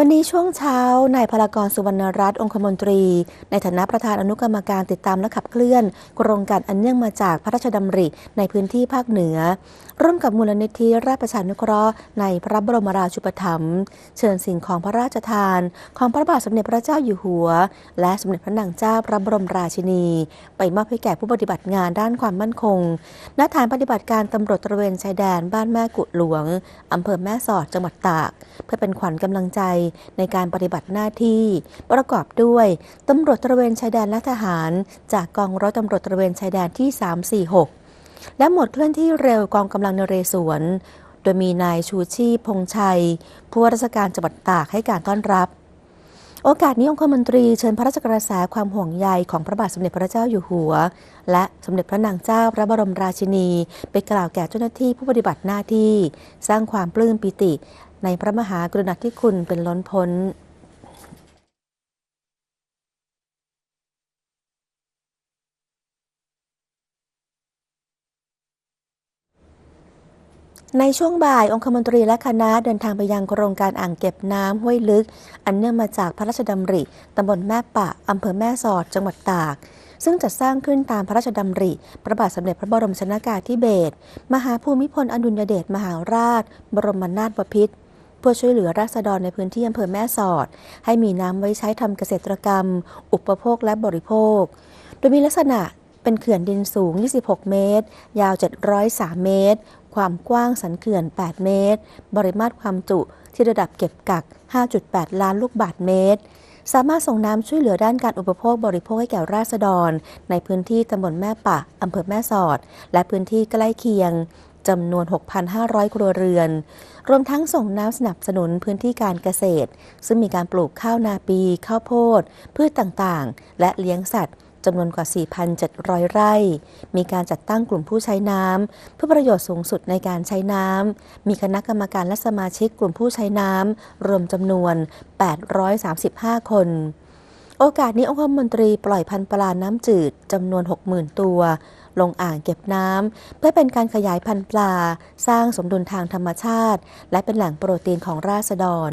วันนี้ช่วงเช้านายพลากรสุวรรณรัตน์องคมนตรี ในฐานะประธานอนุกรรมการติดตามและขับเคลื่อน โครงการอันเนื่องมาจากพระราชดำริในพื้นที่ภาคเหนือ ร่วมกับมูลนิธิราชประชานุเคราะห์ในพระบรมราชูปถัมภ์เชิญสิ่งของพระราชทาน ของพระบาทสมเด็จพระเจ้าอยู่หัว และสมเด็จพระนางเจ้าพระบรมราชินี ไปมอบให้แก่ผู้ปฏิบัติงานด้านความมั่นคงณฐานปฏิบัติการตำรวจตระเวนชายแดนบ้านแม่กุหลวงอำเภอแม่สอดจังหวัดตาก เพื่อเป็นขวัญกำลังใจในการปฏิบัติหน้าที่ ประกอบด้วยตำรวจตระเวนชายแดนและทหาร จากกองร้อยตำรวจตระเวนชายแดนที่ 346 และหมวดเคลื่อนที่เร็วกองกำลังนเรศวร โดยมีนายชูชีพพงชัย ผู้ว่าราชการจังหวัดตากให้การต้อนรับโอกาสนี้องคมนตรีเชิญพระราชกระแสความห่วงใยของพระบาทสมเด็จพระเจ้าอยู่หัว และสมเด็จพระนางเจ้าพระบรมราชินี ไปกล่าวแก่เจ้าหน้าที่ผู้ปฏิบัติหน้าที่ สร้างความปลื้มปิติ ในพระมหากรุณาธิคุณเป็นล้นพ้นในช่วงบ่ายองคมนตรีและคณะเดินทางไปยังโครงการอ่างเก็บน้ำห้วยลึก อันเนื่องมาจากพระราชดำริตำบลแม่ปะอำเภอแม่สอดจังหวัดตาก ซึ่งจัดสร้างขึ้นตามพระราชดำริ พระบาทสมเด็จพระบรมชนากาธิเบศรมหาภูมิพลอดุลยเดชมหาราช บรมนาถบพิตร พื่อช่วยเหลือราษฎรในพื้นที่อำเภอแม่สอด ให้มีน้ำไว้ใช้ทำเกษตรกรรม อุปโภคและบริโภค โดยมีลักษณะเป็นเขื่อนดินสูง 26 เมตร ยาว 703 เมตร ความกว้างสันเขื่อน 8 เมตรปริมาตรความจุที่ระดับเก็บกัก 5.8 ล้านลูกบาศก์เมตรสามารถส่งน้ำช่วยเหลือด้านการอุปโภคบริโภคให้แก่ราษฎร ในพื้นที่ตำบลแม่ปะอำเภอแม่สอด และพื้นที่ใกล้เคียง จำนวน 6,500 ครัวเรือน รวมทั้งส่งน้ำสนับสนุนพื้นที่การเกษตร ซึ่งมีการปลูกข้าวนาปี ข้าวโพด พืชต่างๆ และเลี้ยงสัตว์จำนวนกว่า 4,700 ไร่ มีการจัดตั้งกลุ่มผู้ใช้น้ำเพื่อประโยชน์สูงสุดในการใช้น้ำ มีคณะกรรมการและสมาชิกกลุ่มผู้ใช้น้ำรวมจำนวน 835 คน โอกาสนี้องคมนตรีปล่อยพันธุ์ปลาน้ำจืดจำนวน 60,000 ตัว ลงอ่างเก็บน้ำเพื่อเป็นการขยายพันธุ์ปลา สร้างสมดุลทางธรรมชาติ และเป็นแหล่งโปรตีนของราษฎร